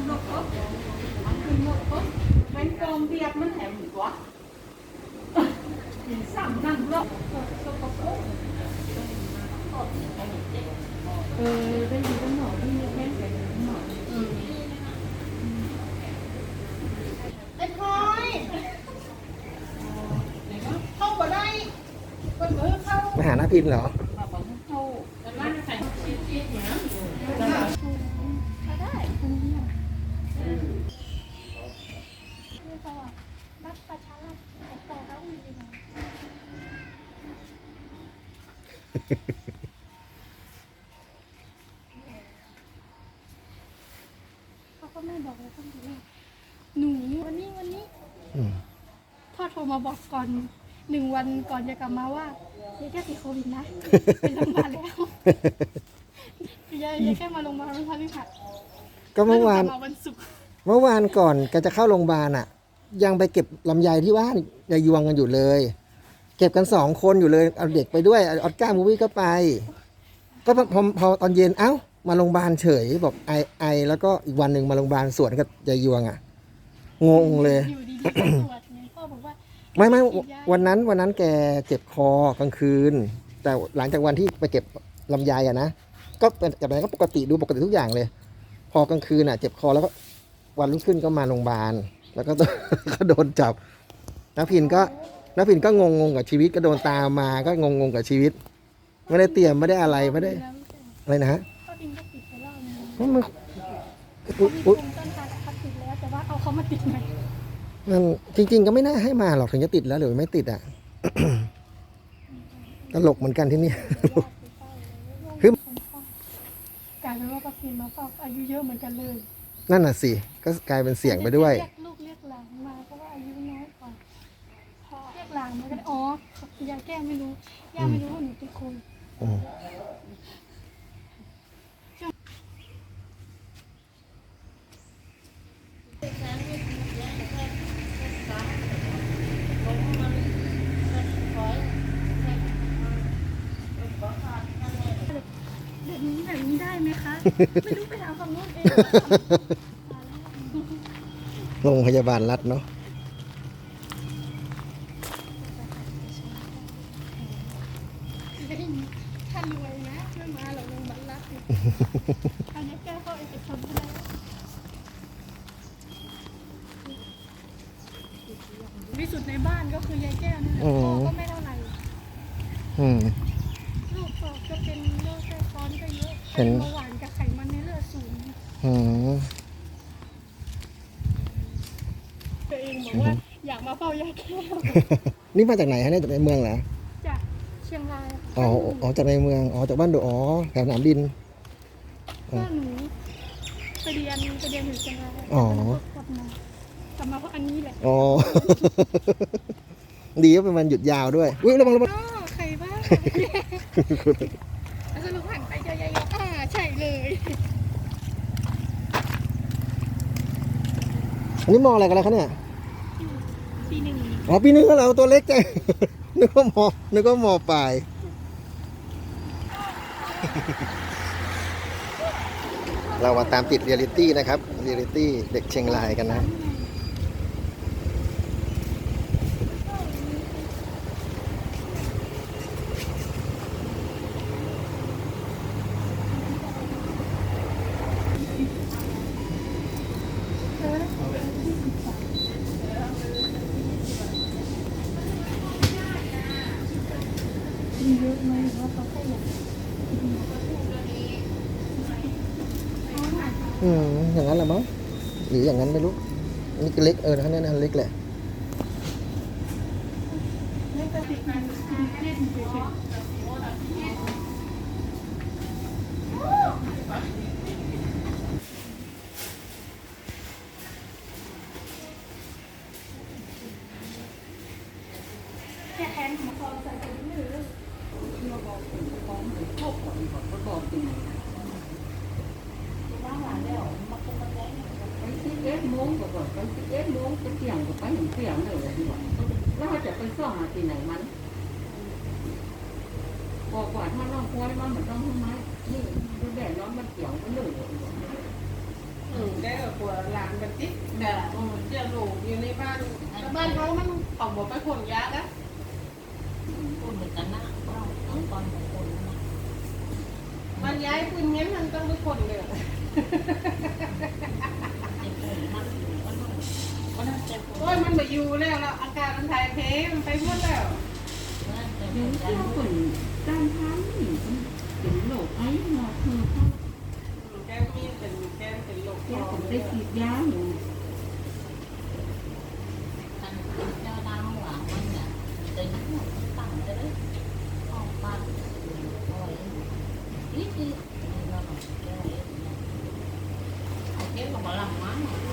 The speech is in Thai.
ขึ้นรถปุ๊บมันขึ้นรถปุ๊บเป็กองเบียดมันแถมหัวกินซ้ำนั่งรถสกปรกเออได้ยินกันหน่อยที่แม่งเป็นหน่อยไอ้พลอยเข้าบ่ได้เปิดมือเข้ามาหาหน้าพินเหรอ มาบอกให้เข้าแต่ว่าใส่ชิ้นๆเนี่ย ก็ได้คนเดียวคือสวัสดิ์รัฐประชารัฐต่อเก้าอี้เลยนะ เขาก็ไม่บอกเลยตั้งแต่แรกหนูวันนี้วันนี้อืมพ่อโทรมาบอกก่อนหนึ่งวันก่อนจะกลับมาว่าเยายแค่ติดโควิดนะ ไปโรงพยาบาลแล้วยายยายแค่มาโรงพยาบาลวันพฤหัสก็เมื่อวาน แล้หกลับมาวันศุกร์เมื่อวานก่อนแกจะเข้าโรงพยาบาลอะ ยังไปเก็บลำไยที่บ้านยายยวงกันอยู่เลย เก็บกันสองคนอยู่เลยเอาเด็กไปด้วยเอาออสการ์มูวี่ก็ไป ก็พอพอพอตอนเย็นเอ้ามาโรงพยาบาลเฉยบอกไอไอ แล้วก็อีกวันหนึ่งมาโรงพยาบาลสวนกับยายยวงอะงงเลย อยู่ดีๆก็ตรวจไงพ่อบอกว่าไม่ไม่วันนั้นวันนั้นแกเจ็บคอกลางคืน แต่หลังจากวันที่ไปเก็บลำไยอะนะก็เป็นกับอะไรก็ปกติดูปกติทุกอย่างเลย พอกลางคืนอะ เจ็บคอแล้วก็วันรุ่งขึ้นก็มาโรงพยาบาลแล้วก็ ก็โดนจับนักพินก็ นักพินก็งงงๆกับชีวิตก็โดนตามมาก็งงงๆกับชีวิต ไม่ได้เตรียมไม่ได้อะไรไม่ได้แล้วไม่ใช่อะไรนะฮะพ่อบินก็ติดไปแล้วนึงมันมันเขาอุ๊ยมีอุ๊ยภูมิต้านทานเขาติดแล้วแต่ว่าเอาเขามาติดไหมมันจริง ๆ ก็ไม่น่าให้มาหรอกถึงจะติดแล้วหรือไม่ติดอะ ตลกเหมือนกันที่นี่ฮึบกลายเป็นว่าป้าพิมมาเฝ้าอายุเยอะเหมือนกันเลยนั่นน่ะสิก็กลายเป็นเสี่ยงไปด้วย เรียก ยายแก้วไม่รู้ย่าไม่รู้ว่าหนูติดโควิดอืมแบบนี้แบบนี้ได้ไหมคะ ไม่รู้ไปถามฝั่งโน้นเอง โรงพยาบาลรัฐเนาะ ถ้ารวยนะไม่มาหรอกโรงพยาบาลรัฐเนี่ยอันนี้แก้เข้าเอกชนไม่ได้ที่สุดในบ้านก็คือยายแก้วนะพ่อก็ไม่เท่าไหร่อืมลูกก็ก็เป็นโรคแทรกซ้อนก็เยอะเห็เป็นนเบาหวานกับไขมันในเลือดสูงอืมตัวเองบอกว่าอยากมาเฝ้ายายแก้ว นี่มาจากไหนฮะเนี่ยจากในเมืองเหรอจากเชียงรายค่ะอ๋ออ๋อจากในเมือง อ๋อ จากบ้านดูอ๋อแถวสนามบินก็หนูไปเรียนไปเรียนอยู่เชียงรายอ๋อกลับมากลับมาเพราะอันนี้แหละอ๋อ ดีว่าเป็นวันหยุดยาวด้วย อุ้ยระวังระวังอ๋อใครบ้างแล้วสรุปหันไปเจอยายอ่าใช่เลยอันนี้มองอะไรกันแล้วคะเนี่ย ปีหนึ่งอ๋อปีนึงก็เราตัวเล็กจัง นึกว่ามอนึกว่ามอปลาย เรามาตามติดเรียลิตี้นะครับเรียลิตี้เด็กเชียงรายกันนะ อะไหมหรือว่าเขาแค่อยาก อืมอย่างนั้นแหละมั้งหรืออย่างนั้นไม่รู้อันนี่ก็เล็กเออนะเนี่ยนะเล็กแหละ เล่นกระติกมันเล่นเฉย ไปสิบเอ็ดโมงก็ก่อนไปสิบเอ็ดโมงจะเที่ยงก็ไปถึงเที่ยงเลยดีกว่าแล้วเขาจะไปซ่อมมาที่ไหนมัน บอกว่าถ้าน้องควายมันเหมือนต้องทำไมนี่ดูแดดร้อนมันเกี่ยวมันเลยอืมได้แบบปวดหลังกันติดแต่โอ้เจ้าหนูอยู่ในบ้านแล้วบ้านเขามันเขาบอกไปขนยานะพูดเหมือนกันนะเราเอา ตอนของคนมันย้ายปืนงั้นมันต้องไปขนเลยโอ้ยมันมาอยู่แล้วแล้วอากาศมันถ่ายเทมันไปหมดแล้วเดี๋ยวนใจเที่ยวคนด้านท้ายนี่มันเป็นโรคไอ้หมอคือเขาแก้มีเป็นแก้เป็นโรคแก้ผมได้ฉีดยาอยู่ ทางเจ้าดาวหวังมันเนี่ยจะยิ่งตั้งจะได้ออกมาเอาไว้ อีก